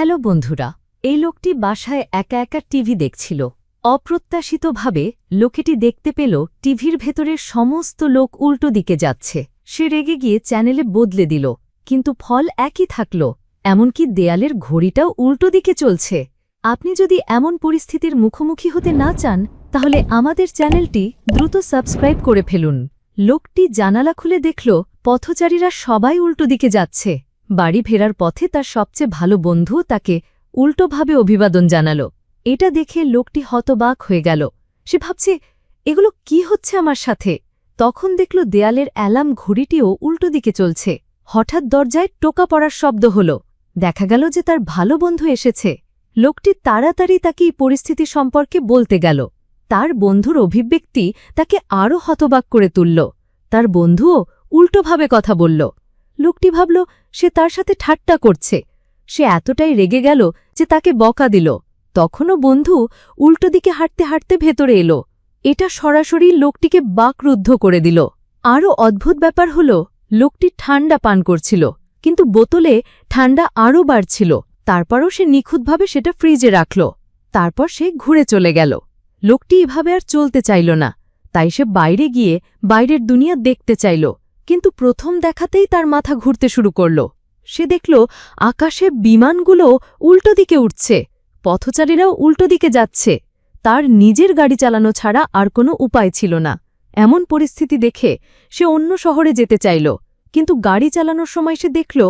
Hello বন্ধুরা, এই লোকটি বাসায় একা একা টিভি দেখছিল। অপ্রত্যাশিতভাবে লোকেটি দেখতে পেল টিভির ভেতরের সমস্ত লোক উল্টো দিকে যাচ্ছে। সে রেগে গিয়ে চ্যানেলে বদলে দিল, কিন্তু ফল একই থাকল, এমনকি দেয়ালের ঘড়িটাও উল্টো দিকে চলছে। আপনি যদি এমন পরিস্থিতির মুখোমুখি হতে না চান, তাহলে আমাদের চ্যানেলটি দ্রুত সাবস্ক্রাইব করে ফেলুন। লোকটি জানালা খুলে দেখল, পথচারীরা সবাই উল্টো দিকে যাচ্ছে। বাড়ি ফেরার পথে তার সবচেয়ে ভালো বন্ধু তাকে উল্টোভাবে অভিবাদন জানাল। এটা দেখে লোকটি হতবাক হয়ে গেল। সে ভাবছে, এগুলো কি হচ্ছে আমার সাথে? তখন দেখল দেয়ালের অ্যালার্ম ঘড়িটিও উল্টো দিকে চলছে। হঠাৎ দরজায় টোকা পড়ার শব্দ হল। দেখা গেল যে তার ভালো বন্ধু এসেছে। লোকটি তাড়াতাড়ি তাকে এই পরিস্থিতি সম্পর্কে বলতে গেল। তার বন্ধুর অভিব্যক্তি তাকে আরও হতবাক করে তুলল। তার বন্ধুও উল্টোভাবে কথা বলল। লোকটি ভাবল, সে তার সাথে ঠাট্টা করছে। সে এতটাই রেগে গেল যে তাকে বকা দিল। তখনও বন্ধু উল্টো দিকে হাঁটতে হাঁটতে ভেতরে এলো। এটা সরাসরি লোকটিকে বাকরুদ্ধ করে দিল। আরও অদ্ভুত ব্যাপার হল, লোকটি ঠান্ডা পান করছিল, কিন্তু বোতলে ঠান্ডা আরও বাড়ছিল। তারপরও সে নিখুঁতভাবে সেটা ফ্রিজে রাখল। তারপর সে ঘুরে চলে গেল। লোকটি এভাবে আর চলতে চাইল না। তাই সে বাইরে গিয়ে বাইরের দুনিয়া দেখতে চাইল। কিন্তু প্রথম দেখাতেই তার মাথা ঘুরতে শুরু করল। সে দেখল আকাশে বিমানগুলো উল্টো দিকে উঠছে, পথচারীরাও উল্টো দিকে যাচ্ছে। তার নিজের গাড়ি চালানো ছাড়া আর কোনো উপায় ছিল না। এমন পরিস্থিতি দেখে সে অন্য শহরে যেতে চাইল, কিন্তু গাড়ি চালানোর সময় সে দেখল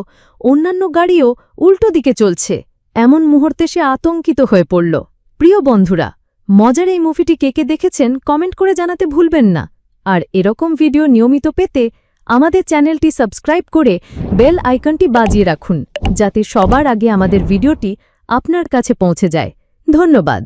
অন্যান্য গাড়িও উল্টো দিকে চলছে। এমন মুহূর্তে সে আতঙ্কিত হয়ে পড়ল। প্রিয় বন্ধুরা, মজার এই মুভিটি কে কে দেখেছেন কমেন্ট করে জানাতে ভুলবেন না। আর এরকম ভিডিও নিয়মিত পেতে আমাদের চ্যানেলটি সাবস্ক্রাইব করে বেল আইকনটি বাজিয়ে রাখুন, যাতে সবার আগে আমাদের ভিডিওটি আপনার কাছে পৌঁছে যায়। ধন্যবাদ।